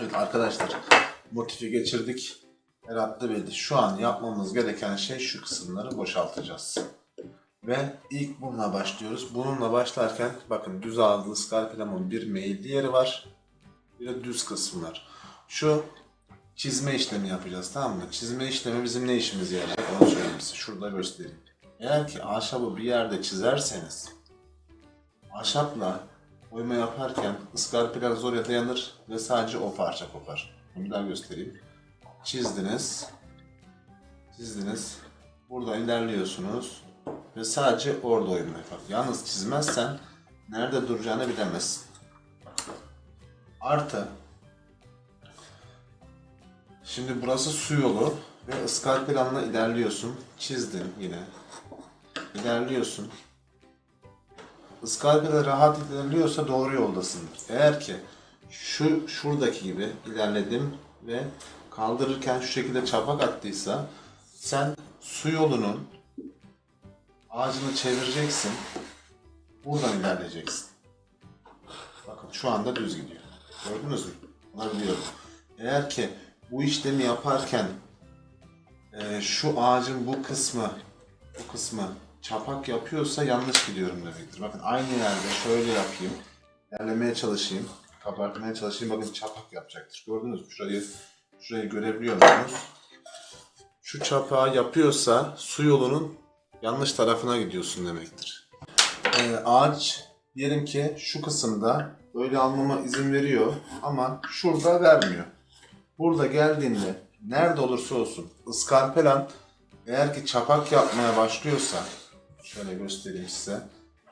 Evet arkadaşlar motifi geçirdik. Erattı belli. Şu an yapmamız gereken şey şu kısımları boşaltacağız. Ve ilk bununla başlıyoruz. Bununla başlarken bakın düz ağızlı skalpelamın bir meyilli yeri var. Bir de düz kısmı var. Şu çizme işlemi yapacağız tamam mı? Çizme işlemi bizim ne işimize yarayacak onu söyleyeyim size. Şurada göstereyim. Eğer ki ahşabı bir yerde çizerseniz ahşapla oyma yaparken ıskarpiler oraya dayanır ve sadece o parça kopar. Bunu bir daha göstereyim. Çizdiniz. Çizdiniz. Buradan ilerliyorsunuz. Ve sadece orada oyma yapar. Yalnız çizmezsen nerede duracağını bilemezsin. Artı Şimdi burası su yolu ve ıskarpelanla ilerliyorsun. Çizdin yine. İlerliyorsun. Iskarpela rahat ilerliyorsa doğru yoldasındır. Eğer ki şu şuradaki gibi ilerledim ve kaldırırken şu şekilde çapak attıysa sen su yolunun ağacını çevireceksin. Buradan ilerleyeceksin. Bakın şu anda düz gidiyor. Gördünüz mü? Bunları biliyorum. Eğer ki bu işlemi yaparken e, şu ağacın bu kısmı bu kısmı çapak yapıyorsa yanlış gidiyorum demektir. Bakın aynı yerde şöyle yapayım. Yerlemeye çalışayım. Kabartmaya çalışayım. Bakın çapak yapacaktır. Gördünüz mü? Şurayı, şurayı görebiliyor musunuz? Şu çapağı yapıyorsa su yolunun yanlış tarafına gidiyorsun demektir. Ee, ağaç diyelim ki şu kısımda böyle almama izin veriyor ama şurada vermiyor. Burada geldiğinde nerede olursa olsun ıskarpelan eğer ki çapak yapmaya başlıyorsa şöyle göstereyim size.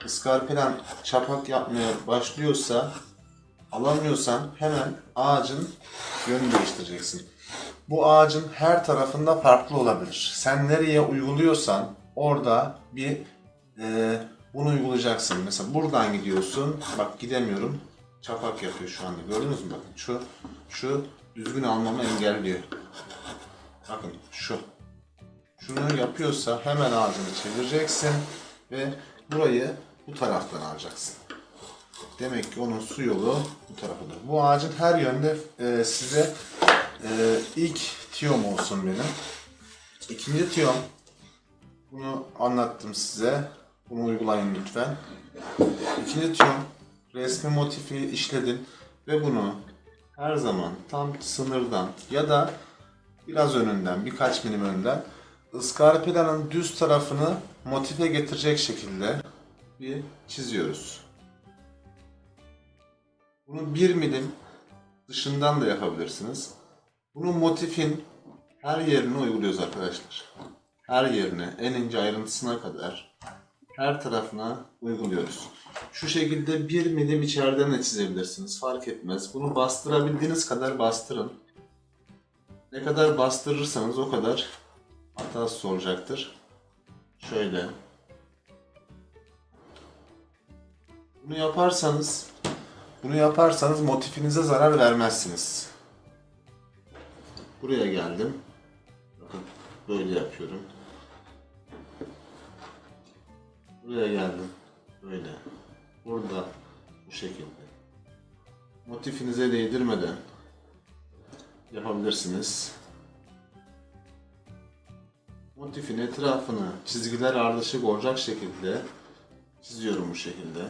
Iskarpelan çapak yapmaya başlıyorsa alamıyorsan hemen ağacın yönünü değiştireceksin. Bu ağacın her tarafında farklı olabilir. Sen nereye uyguluyorsan orada bir e, bunu uygulayacaksın. Mesela buradan gidiyorsun. Bak gidemiyorum. Çapak yapıyor şu anda. Gördünüz mü? Bakın şu şu düzgün almamı engelliyor. Bakın şu. Şunu yapıyorsa hemen ağacını çevireceksin ve burayı bu taraftan alacaksın. Demek ki onun su yolu bu tarafıdır. Bu ağacın her yönde e, size e, ilk tiyom olsun benim. İkinci tiyom. Bunu anlattım size. Bunu uygulayın lütfen. İkinci tiyom. Resmi motifi işledin ve bunu her zaman tam sınırdan ya da biraz önünden, birkaç milim önden ıskarpilanın düz tarafını motife getirecek şekilde bir çiziyoruz. Bunu bir milim dışından da yapabilirsiniz. Bunu motifin her yerine uyguluyoruz arkadaşlar. Her yerine, en ince ayrıntısına kadar her tarafına uyguluyoruz. Şu şekilde bir milim içeriden de çizebilirsiniz. Fark etmez. Bunu bastırabildiğiniz kadar bastırın. Ne kadar bastırırsanız o kadar hatasız olacaktır. Şöyle. Bunu yaparsanız bunu yaparsanız motifinize zarar vermezsiniz. Buraya geldim. Bakın böyle yapıyorum. Buraya geldim. Böyle. Burada bu şekilde. Motifinize değdirmeden yapabilirsiniz. Motifin etrafını çizgiler ardışık olacak şekilde çiziyorum bu şekilde.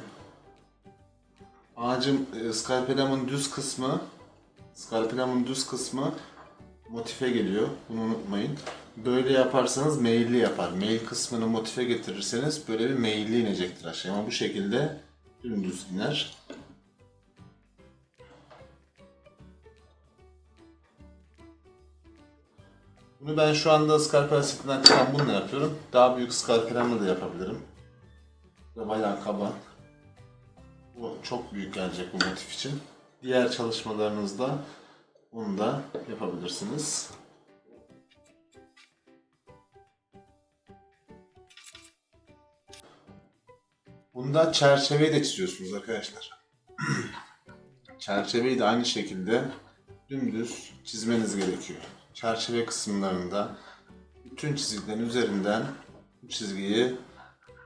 Ağacın e, skalpelamın düz kısmı skalpelamın düz kısmı motife geliyor. Bunu unutmayın. Böyle yaparsanız meyilli yapar. Meyil kısmını motife getirirseniz böyle bir meyilli inecektir aşağı. Ama bu şekilde dümdüz iner. Bunu ben şu anda skalpel setinden çıkan bununla yapıyorum. Daha büyük skalpelemle de yapabilirim. Da bayağı kaba. Bu çok büyük gelecek bu motif için. Diğer çalışmalarınızda bunu da yapabilirsiniz. Bunda çerçeveyi de çiziyorsunuz arkadaşlar. Çerçeveyi de aynı şekilde dümdüz çizmeniz gerekiyor. Çerçeve kısımlarında bütün çizgilerin üzerinden çizgiyi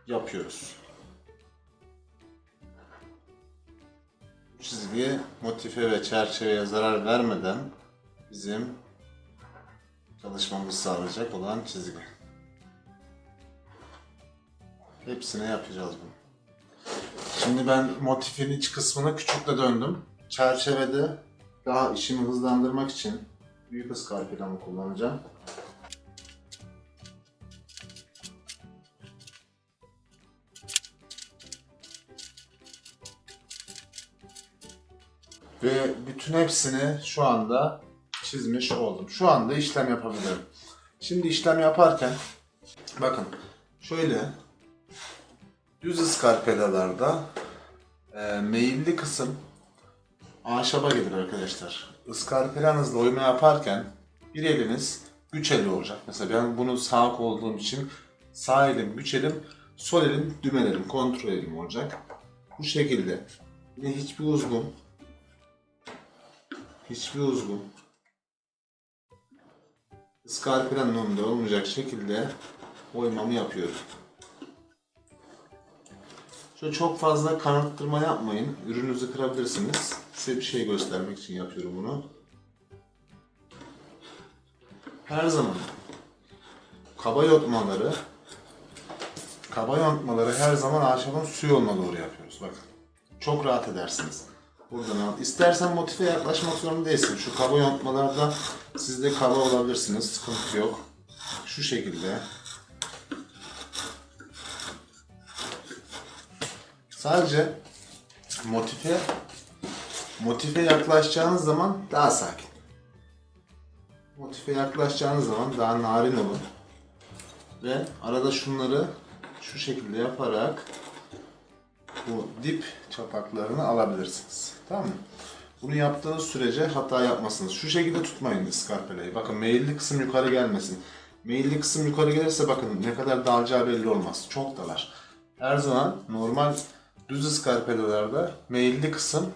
yapıyoruz. Bu çizgi motife ve çerçeveye zarar vermeden bizim çalışmamızı sağlayacak olan çizgi. Hepsine yapacağız bunu. Şimdi ben motifin iç kısmına küçükle döndüm. Çerçevede daha işimi hızlandırmak için büyük ıskarpilamı kullanacağım. Ve bütün hepsini şu anda çizmiş oldum. Şu anda işlem yapabilirim. Şimdi işlem yaparken bakın şöyle düz ıskarpelalarda e, meyilli kısım ahşaba gelir arkadaşlar. Iskarpelanızla oyma yaparken bir eliniz güç eli olacak. Mesela ben bunu sağ olduğum için sağ elim güç elim, sol elim dümen kontrol elim olacak. Bu şekilde. Yine hiçbir uzgun hiçbir uzgun ıskarpelanın önünde olmayacak şekilde oymamı yapıyorum. Şöyle çok fazla kanıttırma yapmayın. Ürününüzü kırabilirsiniz. Size bir şey göstermek için yapıyorum bunu. Her zaman kaba yontmaları kaba yontmaları her zaman ahşabın su yoluna doğru yapıyoruz. Bakın. Çok rahat edersiniz. Buradan al. İstersen motife yaklaşmak zorunda değilsin. Şu kaba yontmalarda siz de kaba olabilirsiniz. Sıkıntı yok. Şu şekilde. Sadece motife motife yaklaşacağınız zaman daha sakin. Motife yaklaşacağınız zaman daha narin olun. Ve arada şunları şu şekilde yaparak bu dip çapaklarını alabilirsiniz. Tamam mı? Bunu yaptığınız sürece hata yapmasınız. Şu şekilde tutmayın iskarpelayı. Bakın meyilli kısım yukarı gelmesin. Meyilli kısım yukarı gelirse bakın ne kadar dalacağı belli olmaz. Çok dalar. Her zaman normal düz iskarpelalarda meyilli kısım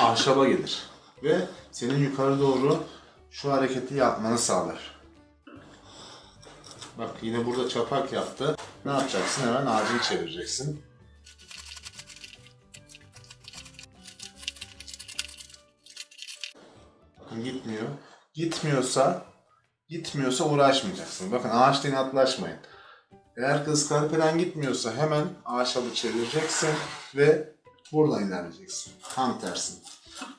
ahşaba gelir. Ve senin yukarı doğru şu hareketi yapmanı sağlar. Bak yine burada çapak yaptı. Ne yapacaksın? Hemen ağacını çevireceksin. Bakın gitmiyor. Gitmiyorsa gitmiyorsa uğraşmayacaksın. Bakın ağaçla inatlaşmayın. Eğer kız kalpeden gitmiyorsa hemen ahşabı çevireceksin ve buradan ilerleyeceksin. Tam tersin.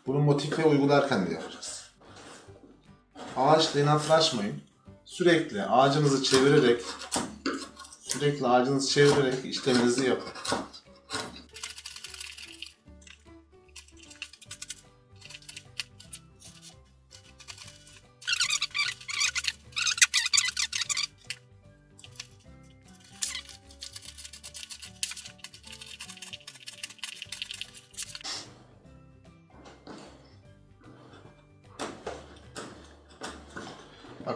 Bunu motife uygularken de yapacağız. Ağaçla inatlaşmayın. Sürekli ağacınızı çevirerek sürekli ağacınızı çevirerek işleminizi yapın.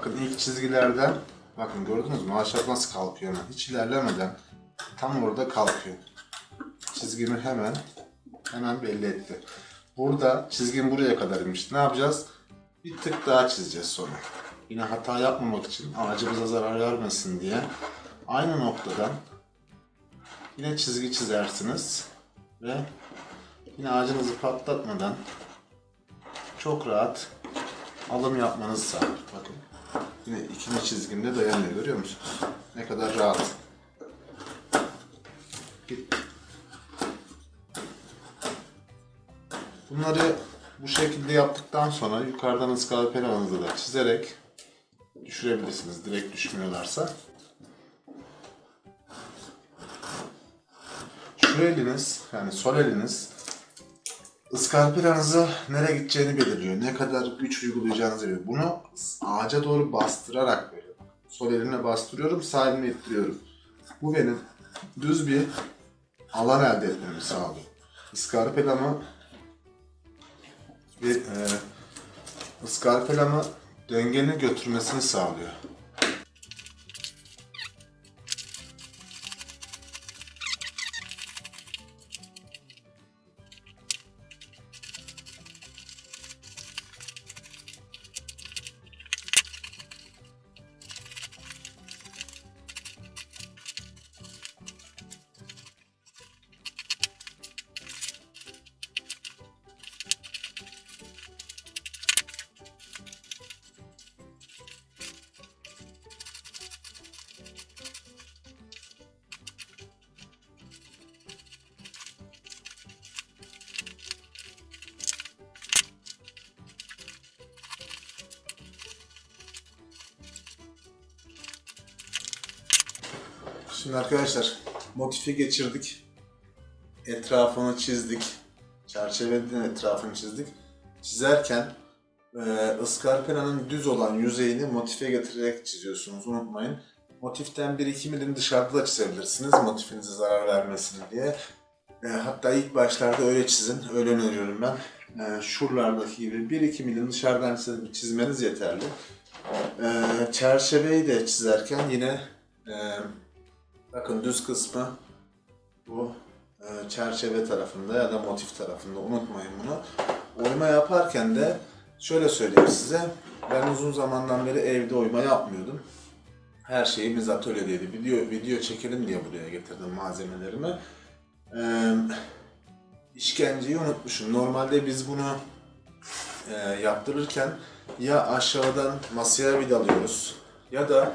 Bakın ilk çizgilerden bakın gördünüz mü ahşap nasıl kalkıyor hemen hiç ilerlemeden tam orada kalkıyor. Çizgimi hemen hemen belli etti. Burada çizgim buraya kadar inmiş. Ne yapacağız? Bir tık daha çizeceğiz sonra. Yine hata yapmamak için ağacımıza zarar vermesin diye aynı noktadan yine çizgi çizersiniz ve yine ağacınızı patlatmadan çok rahat alım yapmanızı sağlar. Bakın. Yine ikinci çizgimde dayanıyor görüyor musunuz? Ne kadar rahat. Bunları bu şekilde yaptıktan sonra yukarıdan ıskalapelanızı da çizerek düşürebilirsiniz. Direkt düşmüyorlarsa. Şu eliniz yani sol eliniz ıskarpelanızı nereye gideceğini belirliyor. Ne kadar güç uygulayacağınızı belirliyor. Bunu ağaca doğru bastırarak böyle. Sol elimle bastırıyorum, sağ elimle ittiriyorum. Bu benim düz bir alan elde etmemi sağlıyor. Iskarpelamı bir e, ıskarpelamı dengeni götürmesini sağlıyor. Şimdi arkadaşlar motifi geçirdik. Etrafını çizdik. Çerçevenin etrafını çizdik. Çizerken e, ıskarpelanın düz olan yüzeyini motife getirerek çiziyorsunuz. Unutmayın. Motiften 1-2 milim dışarıda da çizebilirsiniz motifinize zarar vermesin diye. E, hatta ilk başlarda öyle çizin. Öyle öneriyorum ben. E, şuralardaki gibi 1-2 milim dışarıdan çiz- çizmeniz yeterli. E, çerçeveyi de çizerken yine e, bakın düz kısmı bu e, çerçeve tarafında ya da motif tarafında unutmayın bunu. Oyma yaparken de şöyle söyleyeyim size. Ben uzun zamandan beri evde oyma yapmıyordum. Her şeyimiz atölyedeydi. Video video çekelim diye buraya getirdim malzemelerimi. Ee, işkenceyi unutmuşum. Normalde biz bunu e, yaptırırken ya aşağıdan masaya vidalıyoruz ya da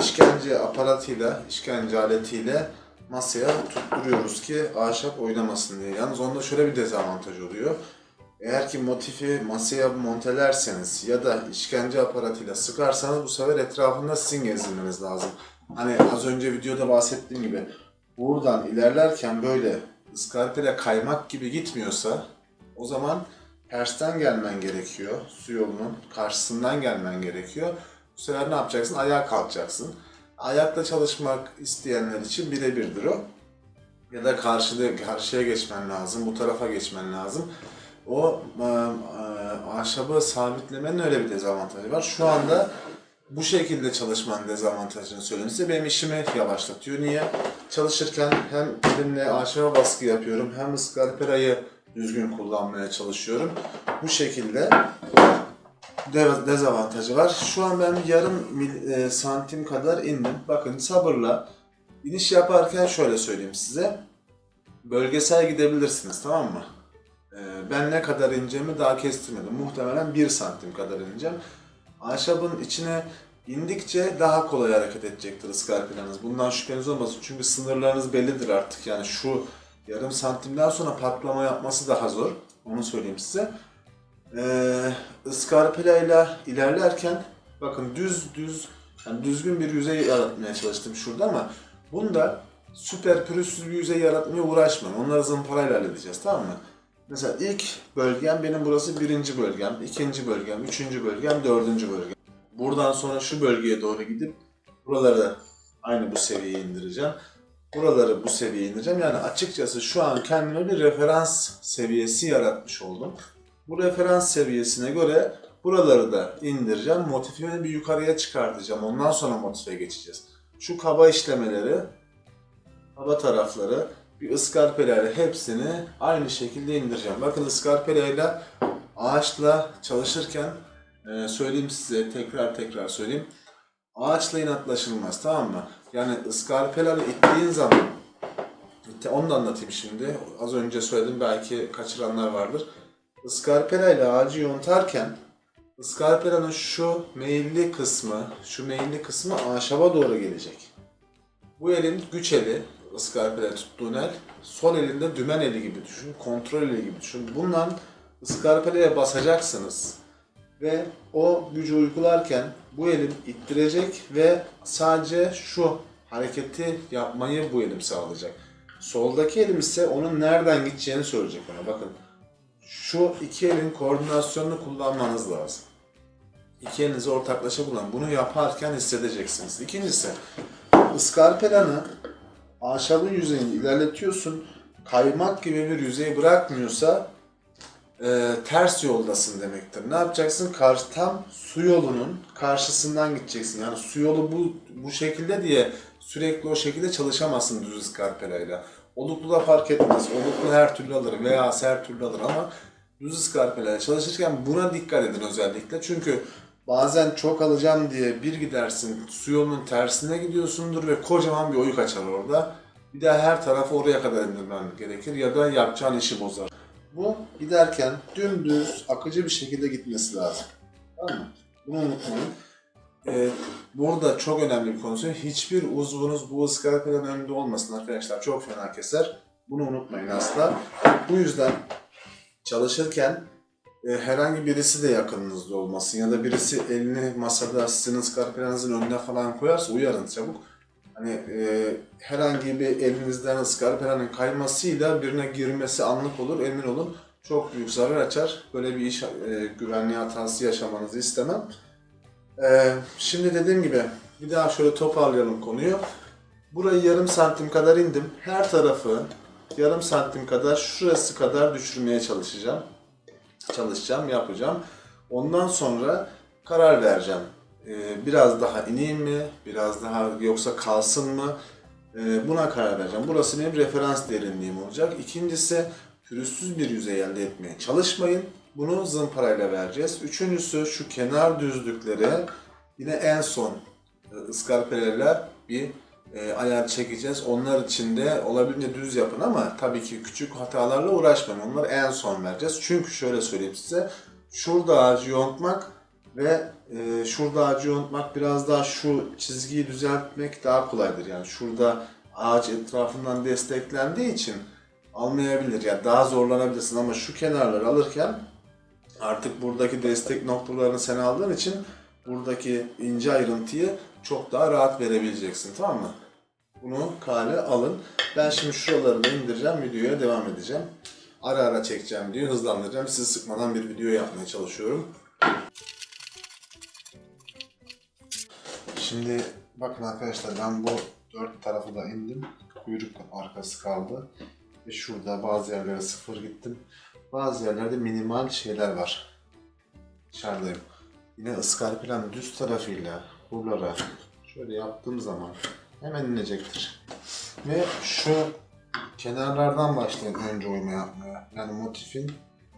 işkence aparatıyla, işkence aletiyle masaya tutturuyoruz ki ahşap oynamasın diye. Yalnız onda şöyle bir dezavantaj oluyor. Eğer ki motifi masaya montelerseniz ya da işkence aparatıyla sıkarsanız bu sefer etrafında sizin gezdirmeniz lazım. Hani az önce videoda bahsettiğim gibi buradan ilerlerken böyle ıskarpele kaymak gibi gitmiyorsa o zaman tersten gelmen gerekiyor. Su yolunun karşısından gelmen gerekiyor. Bu sefer ne yapacaksın? Ayağa kalkacaksın. Ayakta çalışmak isteyenler için birebirdir o. Ya da karşıda, karşıya geçmen lazım, bu tarafa geçmen lazım. O e, e, ahşabı sabitlemenin öyle bir dezavantajı var. Şu anda bu şekilde çalışmanın dezavantajını söyleyeyim size. Benim işimi yavaşlatıyor. Niye? Çalışırken hem elimle ahşaba baskı yapıyorum hem ıskarperayı düzgün kullanmaya çalışıyorum. Bu şekilde de- dezavantajı var. Şu an ben yarım mil- e, santim kadar indim. Bakın sabırla iniş yaparken şöyle söyleyeyim size. Bölgesel gidebilirsiniz tamam mı? Ee, ben ne kadar ineceğimi daha kestirmedim. Muhtemelen 1 santim kadar ineceğim. Ahşabın içine indikçe daha kolay hareket edecektir ıskarpelanız. Bundan şüpheniz olmasın. Çünkü sınırlarınız bellidir artık. Yani şu yarım santimden sonra patlama yapması daha zor. Onu söyleyeyim size. Ee, ıskarpelayla ilerlerken bakın düz düz yani düzgün bir yüzey yaratmaya çalıştım şurada ama bunda süper pürüzsüz bir yüzey yaratmaya uğraşmam. Onları zımparayla halledeceğiz tamam mı? Mesela ilk bölgem benim burası birinci bölgem, ikinci bölgem, üçüncü bölgem, dördüncü bölgem. Buradan sonra şu bölgeye doğru gidip buraları aynı bu seviyeye indireceğim. Buraları bu seviyeye indireceğim. Yani açıkçası şu an kendime bir referans seviyesi yaratmış oldum. Bu referans seviyesine göre buraları da indireceğim. Motifimi bir yukarıya çıkartacağım. Ondan sonra motife geçeceğiz. Şu kaba işlemeleri, kaba tarafları bir ıskarpelayla hepsini aynı şekilde indireceğim. Bakın ıskarpelayla ağaçla çalışırken e, söyleyeyim size tekrar tekrar söyleyeyim. Ağaçla inatlaşılmaz tamam mı? Yani ıskarpelayla ittiğin zaman onu da anlatayım şimdi. Az önce söyledim belki kaçıranlar vardır. Iskarpelayla ağacı yontarken ıskarpelanın şu meyilli kısmı, şu meyilli kısmı ahşaba doğru gelecek. Bu elin güç eli, ıskarpele tuttuğun el, sol elinde dümen eli gibi düşün, kontrol eli gibi düşün. Bundan ıskarpeleye basacaksınız ve o gücü uygularken bu elim ittirecek ve sadece şu hareketi yapmayı bu elim sağlayacak. Soldaki elim ise onun nereden gideceğini söyleyecek ona. Bakın şu iki elin koordinasyonunu kullanmanız lazım. İki elinizi ortaklaşa kullan. Bunu yaparken hissedeceksiniz. İkincisi, ıskarpelanı ahşabın yüzeyini ilerletiyorsun. Kaymak gibi bir yüzey bırakmıyorsa e, ters yoldasın demektir. Ne yapacaksın? Karşı tam su yolunun karşısından gideceksin. Yani su yolu bu bu şekilde diye sürekli o şekilde çalışamazsın düz ıskarpelayla. Oluklu da fark etmez. Oluklu her türlü alır veya her türlü alır ama düz ıskarpelayla çalışırken buna dikkat edin özellikle. Çünkü bazen çok alacağım diye bir gidersin su yolunun tersine gidiyorsundur ve kocaman bir oyuk açar orada. Bir daha her tarafı oraya kadar indirmen gerekir ya da yapacağın işi bozar. Bu giderken dümdüz akıcı bir şekilde gitmesi lazım. Tamam mı? Bunu unutmayın. Ee, burada çok önemli bir konu. Hiçbir uzvunuz bu ıskarapelanın önünde olmasın arkadaşlar. Çok fena keser. Bunu unutmayın asla. Bu yüzden çalışırken e, herhangi birisi de yakınınızda olmasın ya da birisi elini masada sizin ıskarapelanızın önüne falan koyarsa uyarın çabuk. hani e, herhangi bir elinizden ıskarıp herhangi kaymasıyla birine girmesi anlık olur emin olun çok büyük zarar açar. Böyle bir iş e, güvenliği hatası yaşamanızı istemem. E, şimdi dediğim gibi bir daha şöyle toparlayalım konuyu. Burayı yarım santim kadar indim. Her tarafı yarım santim kadar şurası kadar düşürmeye çalışacağım. Çalışacağım, yapacağım. Ondan sonra karar vereceğim. Ee, biraz daha ineyim mi? Biraz daha yoksa kalsın mı? Ee, buna karar vereceğim. Burası benim referans derinliğim olacak. İkincisi pürüzsüz bir yüzey elde etmeye çalışmayın. Bunu zımparayla vereceğiz. Üçüncüsü şu kenar düzlükleri yine en son e, ıskarpelerle bir e, ayar çekeceğiz. Onlar için de olabildiğince düz yapın ama tabii ki küçük hatalarla uğraşmayın. Onları en son vereceğiz. Çünkü şöyle söyleyeyim size. Şurada ağacı yontmak ve e, şurada ağacı yontmak biraz daha şu çizgiyi düzeltmek daha kolaydır. Yani şurada ağaç etrafından desteklendiği için almayabilir. Yani daha zorlanabilirsin ama şu kenarları alırken artık buradaki destek noktalarını sen aldığın için buradaki ince ayrıntıyı çok daha rahat verebileceksin tamam mı? Bunu kale alın. Ben şimdi şuraları indireceğim, videoya devam edeceğim. Ara ara çekeceğim diye hızlandıracağım. Sizi sıkmadan bir video yapmaya çalışıyorum. Şimdi bakın arkadaşlar ben bu dört tarafı da indim. Kuyruk arkası kaldı. Şurada bazı yerlere sıfır gittim. Bazı yerlerde minimal şeyler var. Dışarıdayım. Yine ıskarpilen düz tarafıyla buralara şöyle yaptığım zaman hemen inecektir. Ve şu kenarlardan başlayın önce oyma yapmaya. Yani motifin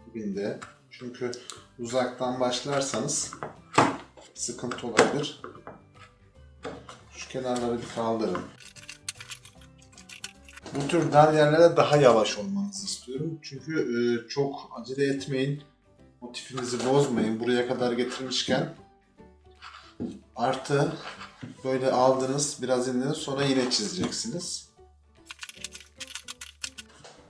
dibinde. Çünkü uzaktan başlarsanız sıkıntı olabilir. Şu kenarları bir kaldırın. Bu tür dar yerlere daha yavaş olmanızı istiyorum. Çünkü e, çok acele etmeyin. Motifinizi bozmayın. Buraya kadar getirmişken artı böyle aldınız, biraz indiniz sonra yine çizeceksiniz.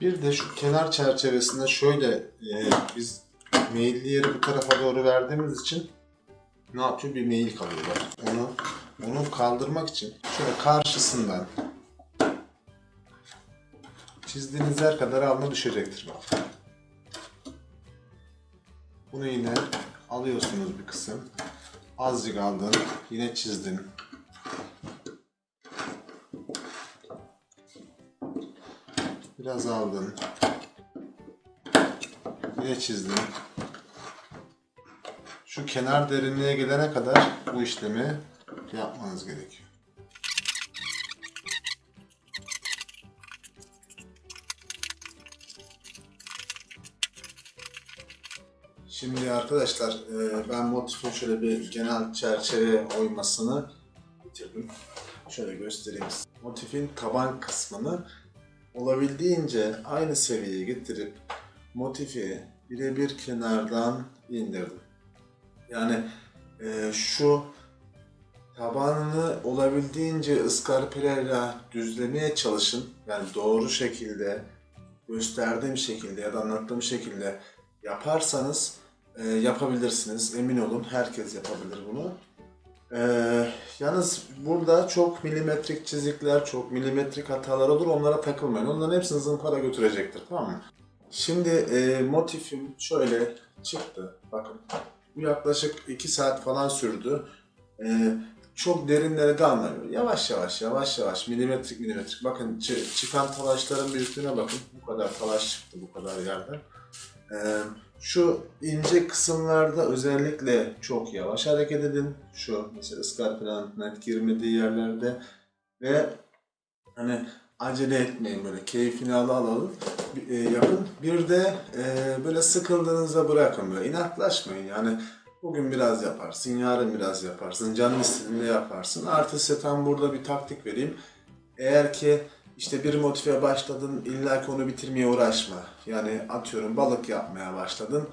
Bir de şu kenar çerçevesinde şöyle e, biz meyilli yeri bu tarafa doğru verdiğimiz için ne yapıyor? Bir meyil kalıyor. Onu onu kaldırmak için şöyle karşısından çizdiğiniz yer kadar alnı düşecektir bak. Bunu yine alıyorsunuz bir kısım. Azıcık aldın, yine çizdin. Biraz aldın. Yine çizdin. Şu kenar derinliğe gelene kadar bu işlemi yapmanız gerekiyor. Şimdi arkadaşlar e, ben motifin şöyle bir genel çerçeve oymasını bitirdim. Şöyle göstereyim size. Motifin taban kısmını olabildiğince aynı seviyeye getirip motifi birebir kenardan indirdim. Yani e, şu tabanını olabildiğince ıskarpelerle düzlemeye çalışın. Yani doğru şekilde gösterdiğim şekilde ya da anlattığım şekilde yaparsanız e, yapabilirsiniz. Emin olun herkes yapabilir bunu. E, yalnız burada çok milimetrik çizikler, çok milimetrik hatalar olur. Onlara takılmayın. Onların hepsini zımpara götürecektir. Tamam mı? Şimdi e, motifim şöyle çıktı. Bakın. Bu yaklaşık 2 saat falan sürdü. E, çok derinlere dalmıyor. Yavaş yavaş, yavaş yavaş, milimetrik milimetrik. Bakın çı- çıkan talaşların büyüklüğüne bakın. Bu kadar talaş çıktı bu kadar yerden. Ee, şu ince kısımlarda özellikle çok yavaş hareket edin. Şu mesela ıskarpilen net girmediği yerlerde ve hani acele etmeyin böyle keyfini ala alalım e, yapın. Bir de e, böyle sıkıldığınızda bırakın böyle inatlaşmayın yani bugün biraz yaparsın yarın biraz yaparsın canın istediğinde yaparsın. Artı size tam burada bir taktik vereyim. Eğer ki işte bir motive başladın illa ki onu bitirmeye uğraşma. Yani atıyorum balık yapmaya başladın.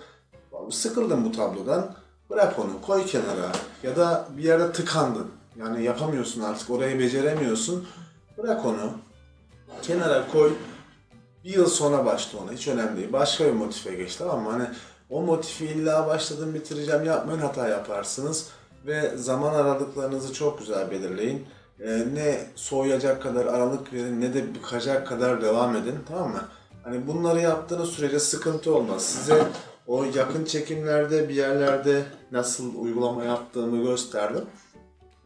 Sıkıldın bu tablodan. Bırak onu koy kenara. Ya da bir yerde tıkandın. Yani yapamıyorsun artık orayı beceremiyorsun. Bırak onu. Kenara koy. Bir yıl sonra başla ona. Hiç önemli değil. Başka bir motife geç tamam mı? Hani o motifi illa başladım bitireceğim yapmayın hata yaparsınız. Ve zaman aralıklarınızı çok güzel belirleyin. E, ne soğuyacak kadar aralık verin ne de bıkacak kadar devam edin tamam mı? Hani bunları yaptığınız sürece sıkıntı olmaz. Size o yakın çekimlerde bir yerlerde nasıl uygulama yaptığımı gösterdim.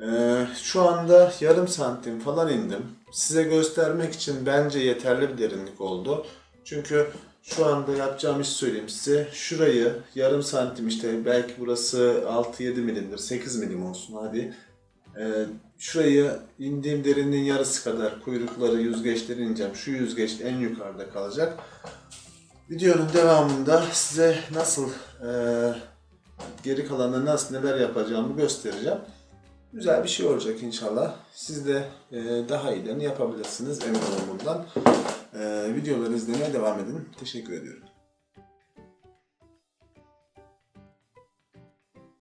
Ee, şu anda yarım santim falan indim. Size göstermek için bence yeterli bir derinlik oldu. Çünkü şu anda yapacağım iş söyleyeyim size. Şurayı yarım santim işte belki burası 6-7 milimdir, 8 milim olsun hadi. Ee, şurayı indiğim derinliğin yarısı kadar kuyrukları, yüzgeçleri ineceğim. Şu yüzgeç en yukarıda kalacak. Videonun devamında size nasıl e, geri kalanında nasıl neler yapacağımı göstereceğim. Güzel bir şey olacak inşallah. Siz de e, daha iyilerini yapabilirsiniz emin olun bundan. E, videoları izlemeye devam edin. Teşekkür ediyorum.